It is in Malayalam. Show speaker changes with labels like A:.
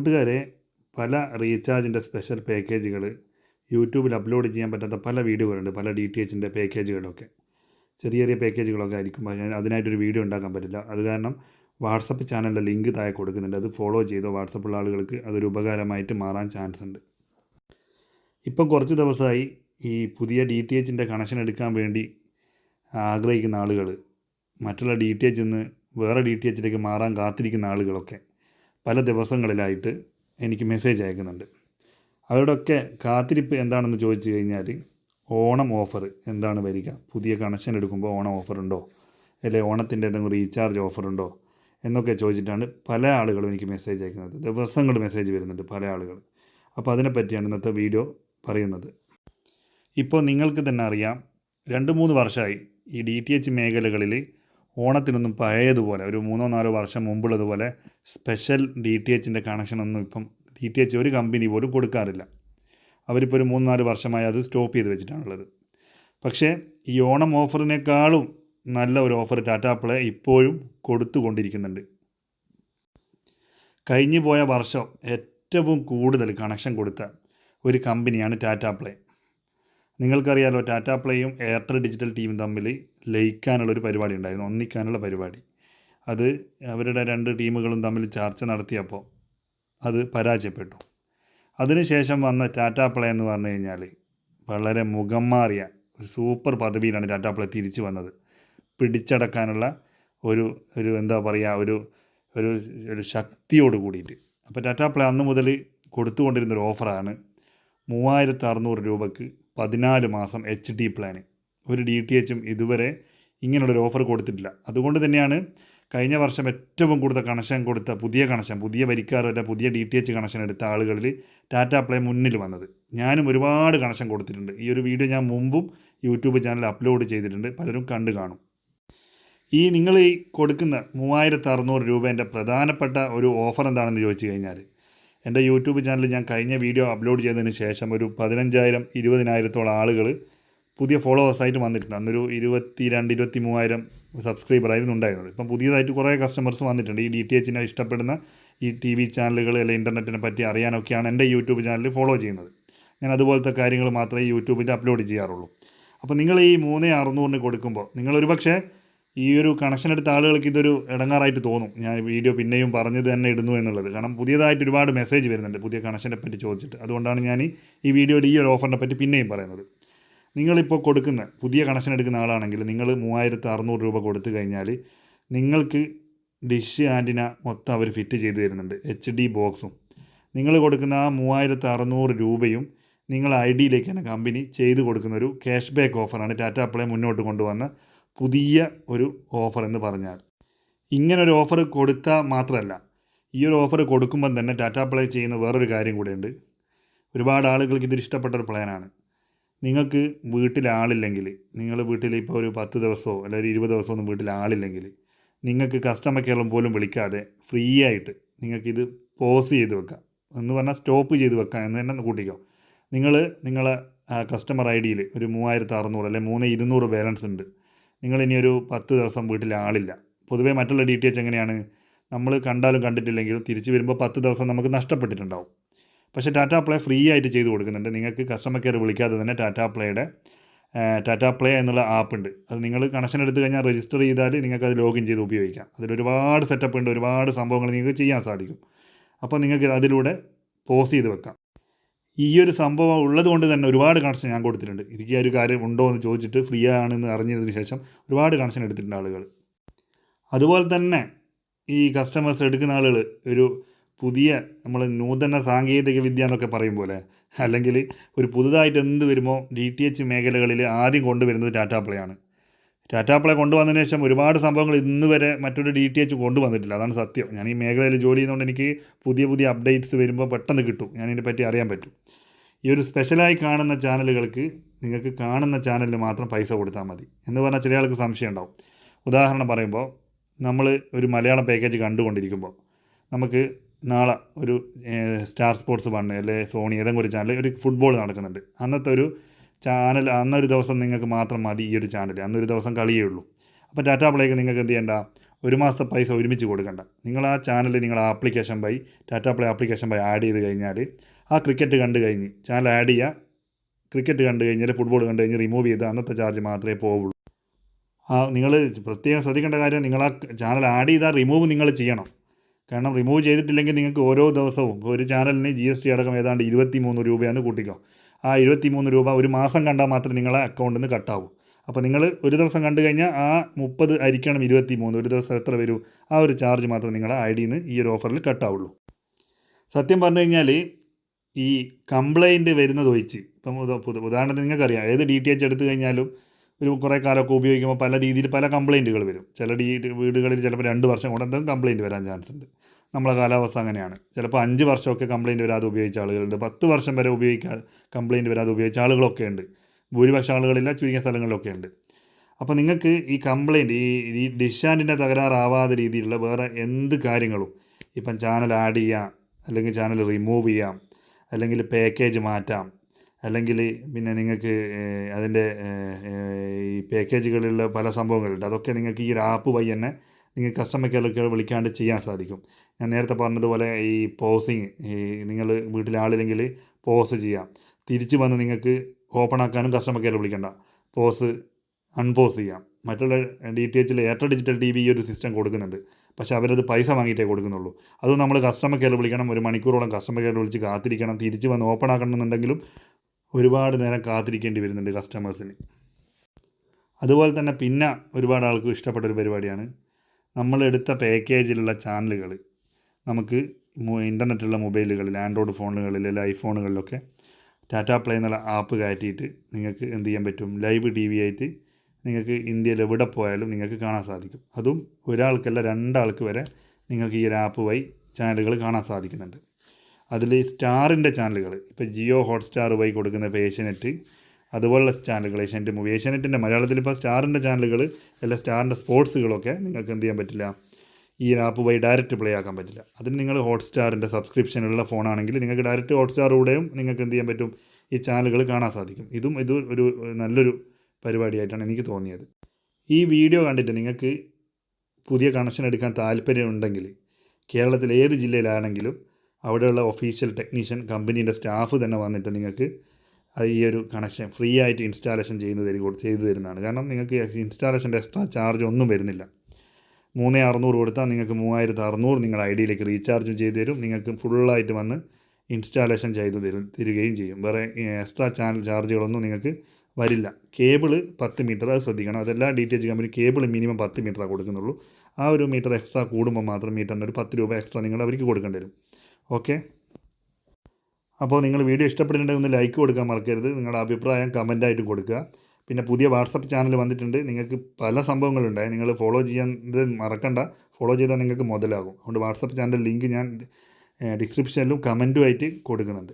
A: കൂട്ടുകാരെ പല റീചാർജിന്റെ സ്പെഷ്യൽ പാക്കേജുകൾ യൂട്യൂബിൽ അപ്ലോഡ് ചെയ്യാൻ പറ്റാത്ത പല വീഡിയോകളുണ്ട് പല ഡി ടി എച്ചിന്റെ പാക്കേജുകളൊക്കെ. ചെറിയ ചെറിയ പാക്കേജുകളൊക്കെ ആയിരിക്കും. അതിനായിട്ടൊരു വീഡിയോ ഉണ്ടാക്കാൻ പറ്റില്ല. അത് കാരണം വാട്സപ്പ് ചാനലിന്റെ ലിങ്ക് താഴെ കൊടുക്കുന്നുണ്ട്. അത് ഫോളോ ചെയ്തോ വാട്സപ്പുള്ള ആളുകൾക്ക് അതൊരു ഉപകാരമായിട്ട് മാറാൻ ചാൻസ് ഉണ്ട് ഇപ്പം കുറച്ച് ദിവസമായി ഈ പുതിയ ഡി ടി എച്ചിന്റെ കണക്ഷൻ എടുക്കാൻ വേണ്ടി ആഗ്രഹിക്കുന്ന ആളുകൾ മറ്റുള്ള ഡി ടി എച്ചിൽ നിന്ന് വേറെ ഡി ടി എച്ചിലേക്ക് മാറാൻ കാത്തിരിക്കുന്ന ആളുകളൊക്കെ പല ദിവസങ്ങളിലായിട്ട് എനിക്ക് മെസ്സേജ് അയക്കുന്നുണ്ട്. അവരുടെയൊക്കെ കാത്തിരിപ്പ് എന്താണെന്ന് ചോദിച്ചു കഴിഞ്ഞാൽ ഓണം ഓഫർ എന്താണ് വരിക? പുതിയ കണക്ഷൻ എടുക്കുമ്പോൾ ഓണം ഓഫർ ഉണ്ടോ? അല്ലെ ഓണത്തിന്റെ എന്തെങ്കിലും റീചാർജ് ഓഫർ ഉണ്ടോ? എന്നൊക്കെ ചോദിച്ചിട്ടാണ് പല ആളുകളും എനിക്ക് മെസ്സേജ് അയക്കുന്നത്. ദിവസങ്ങൾ മെസ്സേജ് വരുന്നുണ്ട് പല ആളുകൾ. അപ്പോൾ അതിനെപ്പറ്റിയാണ് ഇന്നത്തെ വീഡിയോ പറയുന്നത്. ഇപ്പോൾ നിങ്ങൾക്ക് തന്നെ അറിയാം രണ്ട് മൂന്ന് വർഷമായി ഈ ഡി ടി എച്ച് മേഖലകളിൽ ഓണത്തിനൊന്നും പഴയതുപോലെ ഒരു മൂന്നോ നാലോ വർഷം മുമ്പുള്ളതുപോലെ സ്പെഷ്യൽ ഡി ടി എച്ചിന്റെ കണക്ഷനൊന്നും ഇപ്പം ഡി ടി എച്ച് ഒരു കമ്പനി പോലും കൊടുക്കാറില്ല. അവരിപ്പോൾ ഒരു മൂന്ന് നാല് വർഷമായി അത് സ്റ്റോപ്പ് ചെയ്ത് വെച്ചിട്ടാണുള്ളത്. പക്ഷേ ഈ ഓണം ഓഫറിനേക്കാളും നല്ല ഒരു ഓഫർ ടാറ്റാ പ്ലേ ഇപ്പോഴും കൊടുത്തുകൊണ്ടിരിക്കുന്നുണ്ട്. കഴിഞ്ഞു പോയ വർഷം ഏറ്റവും കൂടുതൽ കണക്ഷൻ കൊടുത്ത ഒരു കമ്പനിയാണ് ടാറ്റാ പ്ലേ നിങ്ങൾക്കറിയാലോ ടാറ്റാ പ്ലേയും എയർടെൽ ഡിജിറ്റൽ ടീമും തമ്മിൽ ലയിക്കാനുള്ള ഒരു പരിപാടി ഉണ്ടായിരുന്നു ഒന്നിക്കാനുള്ള പരിപാടി. അത് അവരുടെ രണ്ട് ടീമുകളും തമ്മിൽ ചർച്ച നടത്തിയപ്പോൾ അത് പരാജയപ്പെട്ടു. അതിനുശേഷം വന്ന ടാറ്റാ പ്ലേ എന്ന് പറഞ്ഞു കഴിഞ്ഞാൽ വളരെ മുഖം മാറിയ ഒരു സൂപ്പർ പദവിയിലാണ് ടാറ്റാ പ്ലേ തിരിച്ചു വന്നത്. പിടിച്ചടക്കാനുള്ള ഒരു ഒരു എന്താ പറയുക ഒരു ഒരു ഒരു ശക്തിയോട് കൂടിയിട്ട്. അപ്പോൾ ടാറ്റാ പ്ലേ അന്ന് മുതൽ കൊടുത്തുകൊണ്ടിരുന്ന ഒരു ഓഫറാണ് മൂവായിരത്തി അറുന്നൂറ് രൂപക്ക് പതിനാല് മാസം എച്ച് ഡി പ്ലാന്. ഒരു ഡി ടി എച്ചും ഇതുവരെ ഇങ്ങനെയുള്ളൊരു ഓഫർ കൊടുത്തിട്ടില്ല. അതുകൊണ്ട് തന്നെയാണ് കഴിഞ്ഞ വർഷം ഏറ്റവും കൂടുതൽ കണക്ഷൻ കൊടുത്ത പുതിയ കണക്ഷൻ പുതിയ വരിക്കാർ വരിക്കാരുടെ പുതിയ ഡി ടി എച്ച് കണക്ഷൻ എടുത്ത ആളുകളിൽ ടാറ്റ പ്ലേ മുന്നിൽ വന്നത്. ഞാനും ഒരുപാട് കണക്ഷൻ കൊടുത്തിട്ടുണ്ട്. ഈ ഒരു വീഡിയോ ഞാൻ മുമ്പും യൂട്യൂബ് ചാനൽ അപ്ലോഡ് ചെയ്തിട്ടുണ്ട്. പലരും കണ്ടു കാണും. ഈ നിങ്ങൾ ഈ കൊടുക്കുന്ന മൂവായിരത്തി അറുന്നൂറ് രൂപേന്റെ പ്രധാനപ്പെട്ട ഒരു ഓഫർ എന്താണെന്ന് ചോദിച്ചു കഴിഞ്ഞാൽ എന്റെ യൂട്യൂബ് ചാനലിൽ ഞാൻ കഴിഞ്ഞ വീഡിയോ അപ്ലോഡ് ചെയ്തതിന് ശേഷം ഒരു പതിനഞ്ചായിരം ഇരുപതിനായിരത്തോളം ആളുകൾ പുതിയ ഫോളോവേഴ്സായിട്ട് വന്നിട്ടുണ്ട്. അന്നൊരു ഇരുപത്തി രണ്ട് ഇരുപത്തി മൂവായിരം സബ്സ്ക്രൈബറായിരുന്നു ഉണ്ടായിരുന്നത്. ഇപ്പം പുതിയതായിട്ട് കുറേ കസ്റ്റമേഴ്സ് വന്നിട്ടുണ്ട്. ഈ ഡി ടി എച്ചിനെ ഇഷ്ടപ്പെടുന്ന ഈ ടി വി ചാനലുകൾ അല്ലെങ്കിൽ ഇന്റർനെറ്റിനെ പറ്റി അറിയാനൊക്കെയാണ് എന്റെ യൂട്യൂബ് ചാനൽ ഫോളോ ചെയ്യുന്നത്. ഞാൻ അതുപോലത്തെ കാര്യങ്ങൾ മാത്രമേ യൂട്യൂബിൽ അപ്ലോഡ് ചെയ്യാറുള്ളൂ. അപ്പോൾ നിങ്ങൾ ഈ മൂന്ന് അറുന്നൂറിന് കൊടുക്കുമ്പോൾ നിങ്ങൾ ഒരുപക്ഷെ ഈ ഒരു കണക്ഷൻ എടുത്ത ആളുകൾക്ക് ഇതൊരു ഇടങ്ങാറായിട്ട് തോന്നും. ഞാൻ വീഡിയോ പിന്നെയും പറഞ്ഞത് തന്നെ ഇടുന്നു എന്നുള്ളത്. കാരണം പുതിയതായിട്ട് ഒരുപാട് മെസ്സേജ് വരുന്നുണ്ട് പുതിയ കണക്ഷനെ പറ്റി ചോദിച്ചിട്ട്. അതുകൊണ്ടാണ് ഞാൻ ഈ വീഡിയോയിൽ ഈ ഒരു ഓഫറിനെ പറ്റി പിന്നെയും പറയുന്നത്. നിങ്ങളിപ്പോൾ കൊടുക്കുന്ന പുതിയ കണക്ഷൻ എടുക്കുന്ന ആളാണെങ്കിൽ നിങ്ങൾ മൂവായിരത്തി അറുന്നൂറ് രൂപ കൊടുത്തു കഴിഞ്ഞാൽ നിങ്ങൾക്ക് ഡിഷ് ആന്റിന മൊത്തം അവർ ഫിറ്റ് ചെയ്ത് തരുന്നുണ്ട്. എച്ച് ഡി ബോക്സും. നിങ്ങൾ കൊടുക്കുന്ന ആ മൂവായിരത്തി അറുന്നൂറ് രൂപയും നിങ്ങൾ ഐ ഡിയിലേക്കാണ് കമ്പനി ചെയ്ത് കൊടുക്കുന്ന ഒരു ക്യാഷ് ബാക്ക് ഓഫറാണ് ടാറ്റ പ്ലേ മുന്നോട്ട് കൊണ്ടുവന്ന പുതിയ ഒരു ഓഫർ എന്ന് പറഞ്ഞാൽ. ഇങ്ങനെ ഒരു ഓഫർ കൊടുത്താൽ മാത്രമല്ല ഈ ഒരു ഓഫർ കൊടുക്കുമ്പം തന്നെ ടാറ്റ പ്ലേ ചെയ്യുന്ന വേറൊരു കാര്യം കൂടെയുണ്ട്. ഒരുപാട് ആളുകൾക്ക് ഇതിൽ ഇഷ്ടപ്പെട്ട ഒരു പ്ലാനാണ് നിങ്ങൾക്ക് വീട്ടിൽ ആളില്ലെങ്കിൽ നിങ്ങൾ വീട്ടിൽ ഇപ്പോൾ ഒരു പത്ത് ദിവസമോ അല്ലെങ്കിൽ ഇരുപത് ദിവസമോ ഒന്നും വീട്ടിൽ ആളില്ലെങ്കിൽ നിങ്ങൾക്ക് കസ്റ്റമർ കെയറും പോലും വിളിക്കാതെ ഫ്രീ ആയിട്ട് നിങ്ങൾക്കിത് പോസ് ചെയ്ത് വെക്കാം. എന്ന് പറഞ്ഞാൽ സ്റ്റോപ്പ് ചെയ്ത് വെക്കാം എന്ന് തന്നെ കൂട്ടിക്കോ. നിങ്ങൾ നിങ്ങളെ കസ്റ്റമർ ഐ ഡിയിൽ ഒരു മൂവായിരത്തി അറുന്നൂറ് അല്ലെങ്കിൽ മൂന്ന് ഇരുന്നൂറ് ബാലൻസ് ഉണ്ട്. നിങ്ങൾ ഇനി ഒരു പത്ത് ദിവസം വീട്ടിൽ ആളില്ല. പൊതുവേ മറ്റുള്ള ഡി ടി എച്ച് എങ്ങനെയാണ്? നമ്മൾ കണ്ടാലും കണ്ടിട്ടില്ലെങ്കിലും തിരിച്ച് വരുമ്പോൾ പത്ത് ദിവസം നമുക്ക് നഷ്ടപ്പെട്ടിട്ടുണ്ടാവും. പക്ഷേ ടാറ്റ പ്ലേ ഫ്രീ ആയിട്ട് ചെയ്ത് കൊടുക്കുന്നുണ്ട്. നിങ്ങൾക്ക് കസ്റ്റമർ കെയർ വിളിക്കാതെ തന്നെ ടാറ്റ പ്ലേയുടെ ടാറ്റ പ്ലേ എന്നുള്ള ആപ്പ് ഉണ്ട്. അത് നിങ്ങൾ കണക്ഷൻ എടുത്തു കഴിഞ്ഞാൽ രജിസ്റ്റർ ചെയ്താൽ നിങ്ങൾക്ക് അത് ലോഗിൻ ചെയ്ത് ഉപയോഗിക്കാം. അതിൽ ഒരുപാട് സെറ്റപ്പ് ഉണ്ട് ഒരുപാട് സംഭവങ്ങൾ നിങ്ങൾക്ക് ചെയ്യാൻ സാധിക്കും. അപ്പോൾ നിങ്ങൾക്ക് അതിലൂടെ പോസ് ചെയ്ത് വെക്കാം. ഈ ഒരു സംഭവം ഉള്ളതുകൊണ്ട് തന്നെ ഒരുപാട് കണക്ഷൻ ഞാൻ കൊടുത്തിട്ടുണ്ട്. എനിക്ക് ആ ഒരു കാര്യം ഉണ്ടോ എന്ന് ചോദിച്ചിട്ട് ഫ്രീ ആണെന്ന് അറിഞ്ഞതിന് ശേഷം ഒരുപാട് കണക്ഷൻ എടുത്തിട്ടുണ്ട് ആളുകൾ. അതുപോലെ തന്നെ ഈ കസ്റ്റമേഴ്സ് എടുക്കുന്ന ആളുകൾ ഒരു പുതിയ നമ്മൾ നൂതന സാങ്കേതിക വിദ്യ എന്നൊക്കെ പറയും പോലെ. അല്ലെങ്കിൽ ഒരു പുതുതായിട്ട് എന്ത് വരുമോ ഡി ടി എച്ച് മേഖലകളിൽ ആദ്യം കൊണ്ടുവരുന്നത് ടാറ്റാ പ്ലേ ആണ്. ടാറ്റാ പ്ലേ കൊണ്ടുവന്നതിന് ശേഷം ഒരുപാട് സംഭവങ്ങൾ ഇന്ന് വരെ മറ്റൊരു ഡി ടി എച്ച് കൊണ്ടുവന്നിട്ടില്ല. അതാണ് സത്യം. ഞാൻ ഈ മേഖലയിൽ ജോലി ചെയ്യുന്നതുകൊണ്ട് എനിക്ക് പുതിയ പുതിയ അപ്ഡേറ്റ്സ് വരുമ്പോൾ പെട്ടെന്ന് കിട്ടും. ഞാൻ ഇതിനെ പറ്റി അറിയാൻ പറ്റും. ഈ ഒരു സ്പെഷ്യലായി കാണുന്ന ചാനലുകൾക്ക് നിങ്ങൾക്ക് കാണുന്ന ചാനലിന് മാത്രം പൈസ കൊടുത്താൽ മതി. എന്ന് പറഞ്ഞാൽ ചില ആൾക്ക് സംശയം ഉണ്ടാവും. ഉദാഹരണം പറയുമ്പോൾ നമ്മൾ ഒരു മലയാളം പാക്കേജ് കണ്ടുകൊണ്ടിരിക്കുമ്പോൾ നമുക്ക് നാളെ ഒരു സ്റ്റാർ സ്പോർട്സ് വണ്ണ് അല്ലെ സോണി ഏതെങ്കിലും ഒരു ചാനൽ ഒരു ഫുട്ബോൾ നടക്കുന്നുണ്ട്. അന്നത്തെ ഒരു ചാനൽ അന്നൊരു ദിവസം നിങ്ങൾക്ക് മാത്രം മതി ഈ ഒരു ചാനൽ അന്നൊരു ദിവസം കളിയേ ഉള്ളൂ. അപ്പോൾ ടാറ്റ പ്ലേക്ക് നിങ്ങൾക്ക് എന്ത് ചെയ്യേണ്ട? ഒരു മാസത്തെ പൈസ ഒരുമിച്ച് കൊടുക്കണ്ട. നിങ്ങൾ ആ ചാനൽ നിങ്ങൾ application by Tata play application by add ചെയ്ത് കഴിഞ്ഞാൽ ആ ക്രിക്കറ്റ് കണ്ടു കഴിഞ്ഞ് ചാനൽ ആഡ് ചെയ്യുക ക്രിക്കറ്റ് കണ്ടു കഴിഞ്ഞാൽ ഫുട്ബോൾ കണ്ടു കഴിഞ്ഞ് റിമൂവ് ചെയ്ത് അന്നത്തെ ചാർജ് മാത്രമേ പോവുള്ളൂ. ആ നിങ്ങൾ പ്രത്യേകം ശ്രദ്ധിക്കേണ്ട കാര്യം നിങ്ങൾ ആ ചാനൽ ആഡ് ചെയ്താൽ റിമൂവ് നിങ്ങൾ ചെയ്യണം. കാരണം റിമൂവ് ചെയ്തിട്ടില്ലെങ്കിൽ നിങ്ങൾക്ക് ഓരോ ദിവസവും ഒരു ചാനലിന് ജി എസ് ടി അടക്കം ഏതാണ്ട് ഇരുപത്തി മൂന്ന് രൂപയാണെന്ന് കൂട്ടിക്കോ. ആ ഇരുപത്തി മൂന്ന് രൂപ ഒരു മാസം കണ്ടാൽ മാത്രമേ നിങ്ങളെ അക്കൗണ്ടിൽ നിന്ന് കട്ടാവൂ അപ്പോൾ നിങ്ങൾ ഒരു ദിവസം കണ്ടു കഴിഞ്ഞാൽ ആ മുപ്പത് അരിക്കണം ഇരുപത്തി മൂന്ന് ഒരു ദിവസം എത്ര വരൂ? ആ ഒരു ചാർജ് മാത്രം നിങ്ങളെ ഐ ഡിയിൽ നിന്ന് ഈ ഒരു ഓഫറിൽ കട്ടാവുള്ളൂ സത്യം പറഞ്ഞു കഴിഞ്ഞാൽ ഈ കംപ്ലൈന്റ് വരുന്നത് ഒഴിച്ച് ഇപ്പം ഉദാ- ഉദാ- ഉദാഹരണത്തിന് നിങ്ങൾക്കറിയാം ഏത് ഡി ടി എച്ച് എടുത്തു കഴിഞ്ഞാലും ഒരു കുറേ കാലമൊക്കെ ഉപയോഗിക്കുമ്പോൾ പല രീതിയിൽ പല കംപ്ലൈന്റുകൾ വരും. ചില ഡി വീടുകളിൽ ചിലപ്പോൾ രണ്ട് വർഷം കൊണ്ട് എന്തെങ്കിലും വരാൻ ചാൻസ് ഉണ്ട്. നമ്മളെ കാലാവസ്ഥ അങ്ങനെയാണ്. ചിലപ്പോൾ അഞ്ച് വർഷമൊക്കെ കംപ്ലയിന്റ് വരാതെ ഉപയോഗിച്ച ആളുകളുണ്ട്. പത്ത് വർഷം വരെ ഉപയോഗിക്കാതെ കംപ്ലയിന്റ് വരാതെ ഉപയോഗിച്ച ആളുകളൊക്കെ ഉണ്ട്. ഭൂരിപക്ഷം ആളുകളില്ല ചുരുങ്ങിയ സ്ഥലങ്ങളിലൊക്കെ ഉണ്ട്. അപ്പോൾ നിങ്ങൾക്ക് ഈ കംപ്ലയിന്റ് ഈ ഈ ഡിഷാന്റിന്റെ തകരാറാവാത്ത രീതിയിലുള്ള വേറെ എന്ത് കാര്യങ്ങളും? ഇപ്പം ചാനൽ ആഡ് ചെയ്യാം അല്ലെങ്കിൽ ചാനൽ റിമൂവ് ചെയ്യാം അല്ലെങ്കിൽ പാക്കേജ് മാറ്റാം അല്ലെങ്കിൽ പിന്നെ നിങ്ങൾക്ക് അതിന്റെ ഈ പാക്കേജുകളിലുള്ള പല സംഭവങ്ങളുണ്ട്. അതൊക്കെ നിങ്ങൾക്ക് ഈ ഒരു ആപ്പ് വഴി തന്നെ നിങ്ങൾക്ക് കസ്റ്റമർ കെയർ വിളിക്കാണ്ട് ചെയ്യാൻ സാധിക്കും. ഞാൻ നേരത്തെ പറഞ്ഞതുപോലെ ഈ പോസിങ് ഈ നിങ്ങൾ വീട്ടിൽ ആളില്ലെങ്കിൽ പോസ് ചെയ്യാം. തിരിച്ച് വന്ന് നിങ്ങൾക്ക് ഓപ്പൺ ആക്കാനും കസ്റ്റമർ കെയർ വിളിക്കേണ്ട. പോസ് അൺപോസ് ചെയ്യാം. മറ്റുള്ള ഡി ടി എച്ചിൽ എയർടെൽ ഡിജിറ്റൽ ടി വി ഈ ഒരു സിസ്റ്റം കൊടുക്കുന്നുണ്ട്. പക്ഷേ അവരത് പൈസ വാങ്ങിയിട്ടേ കൊടുക്കുന്നുള്ളൂ. അത് നമ്മൾ കസ്റ്റമർ കെയർ വിളിക്കണം ഒരു മണിക്കൂറോളം കസ്റ്റമർ കെയർ വിളിച്ച് കാത്തിരിക്കണം തിരിച്ച് വന്ന് ഓപ്പൺ ആക്കണമെന്നുണ്ടെങ്കിലും ഒരുപാട് നേരം കാത്തിരിക്കേണ്ടി വരുന്നുണ്ട് കസ്റ്റമേഴ്സിന് അതുപോലെ തന്നെ പിന്നെ ഒരുപാട് ആൾക്ക് ഇഷ്ടപ്പെട്ട ഒരു പരിപാടിയാണ്. നമ്മളെടുത്ത പാക്കേജിലുള്ള ചാനലുകൾ നമുക്ക് ഇന്റർനെറ്റുള്ള മൊബൈലുകളിൽ ആൻഡ്രോയിഡ് ഫോണുകളിൽ അല്ലെങ്കിൽ ഐഫോണുകളിലൊക്കെ ടാറ്റ പ്ലേ എന്നുള്ള ആപ്പ് കയറ്റിയിട്ട് നിങ്ങൾക്ക് എന്ത് ചെയ്യാൻ പറ്റും? ലൈവ് ടി വി ആയിട്ട് നിങ്ങൾക്ക് ഇന്ത്യയിൽ എവിടെ പോയാലും നിങ്ങൾക്ക് കാണാൻ സാധിക്കും. അതും ഒരാൾക്കല്ല രണ്ടാൾക്ക് വരെ നിങ്ങൾക്ക് ഈ ഒരു ആപ്പ് വഴി ചാനലുകൾ കാണാൻ സാധിക്കുന്നുണ്ട്. അതിൽ സ്റ്റാറിന്റെ ചാനലുകൾ ഇപ്പോൾ ജിയോ ഹോട്ട്സ്റ്റാർ വഴി കൊടുക്കുന്ന ഇപ്പോൾ ഏഷ്യനെറ്റ് അതുപോലുള്ള ചാനലുകൾ ഏഷ്യനെറ്റ് മൂവി ഏഷ്യനെറ്റിന്റെ മലയാളത്തിൽ ഇപ്പോൾ സ്റ്റാറിന്റെ ചാനലുകൾ അല്ല സ്റ്റാറിന്റെ സ്പോർട്സുകളൊക്കെ നിങ്ങൾക്ക് എന്ത് ചെയ്യാൻ പറ്റില്ല? ഈ ആപ്പ് വഴി ഡയറക്റ്റ് പ്ലേ ആക്കാൻ പറ്റില്ല. അതിന് നിങ്ങൾ ഹോട്ട്സ്റ്റാറിന്റെ സബ്സ്ക്രിപ്ഷനുള്ള ഫോണാണെങ്കിൽ നിങ്ങൾക്ക് ഡയറക്റ്റ് ഹോട്ട്സ്റ്റാറിലൂടെയും നിങ്ങൾക്ക് എന്ത് ചെയ്യാൻ പറ്റും? ഈ ചാനലുകൾ കാണാൻ സാധിക്കും. ഇതും ഇത് ഒരു നല്ലൊരു പരിപാടിയായിട്ടാണ് എനിക്ക് തോന്നിയത്. ഈ വീഡിയോ കണ്ടിട്ട് നിങ്ങൾക്ക് പുതിയ കണക്ഷൻ എടുക്കാൻ താല്പര്യമുണ്ടെങ്കിൽ കേരളത്തിലെ ഏത് ജില്ലയിലാണെങ്കിലും അവിടെയുള്ള ഒഫീഷ്യൽ ടെക്നീഷ്യൻ കമ്പനീന്റെ സ്റ്റാഫ് തന്നെ വന്നിട്ട് നിങ്ങൾക്ക് ഈ ഒരു കണക്ഷൻ ഫ്രീ ആയിട്ട് ഇൻസ്റ്റാളേഷൻ ചെയ്യുന്നത് ചെയ്തു തരുന്നതാണ്. കാരണം നിങ്ങൾക്ക് ഇൻസ്റ്റാളേഷന്റെ എക്സ്ട്രാ ചാർജ് ഒന്നും വരുന്നില്ല. മൂന്ന് അറുന്നൂറ് കൊടുത്താൽ നിങ്ങൾക്ക് മൂവായിരത്തി അറുന്നൂറ് നിങ്ങൾ ഐ ഡിയിലേക്ക് റീചാർജും ചെയ്തു തരും. നിങ്ങൾക്ക് ഫുള്ളായിട്ട് വന്ന് ഇൻസ്റ്റാളേഷൻ ചെയ്ത് തരും തരികയും ചെയ്യും. വേറെ എക്സ്ട്രാ ചാനൽ ചാർജുകളൊന്നും നിങ്ങൾക്ക് വരില്ല. കേബിൾ പത്ത് മീറ്റർ അത് ശ്രദ്ധിക്കണം. അതെല്ലാ D T H company cable minimum പത്ത് മീറ്ററാണ് കൊടുക്കുന്നുള്ളൂ. ആ ഒരു മീറ്റർ എക്സ്ട്രാ കൂടുമ്പോൾ മാത്രം മീറ്ററിന് ഒരു പത്ത് രൂപ എക്സ്ട്രാ നിങ്ങൾ അവർക്ക് കൊടുക്കേണ്ടി വരും. ഓക്കെ? അപ്പോൾ നിങ്ങൾ വീഡിയോ ഇഷ്ടപ്പെട്ടിട്ടുണ്ടെങ്കിൽ ഒന്ന് ലൈക്ക് കൊടുക്കാൻ മറക്കരുത്. നിങ്ങളുടെ അഭിപ്രായം കമന്റായിട്ട് കൊടുക്കുക. പിന്നെ പുതിയ വാട്സപ്പ് ചാനൽ വന്നിട്ടുണ്ട്. നിങ്ങൾക്ക് പല സംഭവങ്ങളുണ്ട് നിങ്ങൾ ഫോളോ ചെയ്യാൻ മറക്കണ്ട. ഫോളോ ചെയ്താൽ നിങ്ങൾക്ക് മുതലാകും. അതുകൊണ്ട് വാട്സപ്പ് ചാനൽ ലിങ്ക് ഞാൻ ഡിസ്ക്രിപ്ഷനിലും കമന്റുമായിട്ട് കൊടുക്കുന്നുണ്ട്.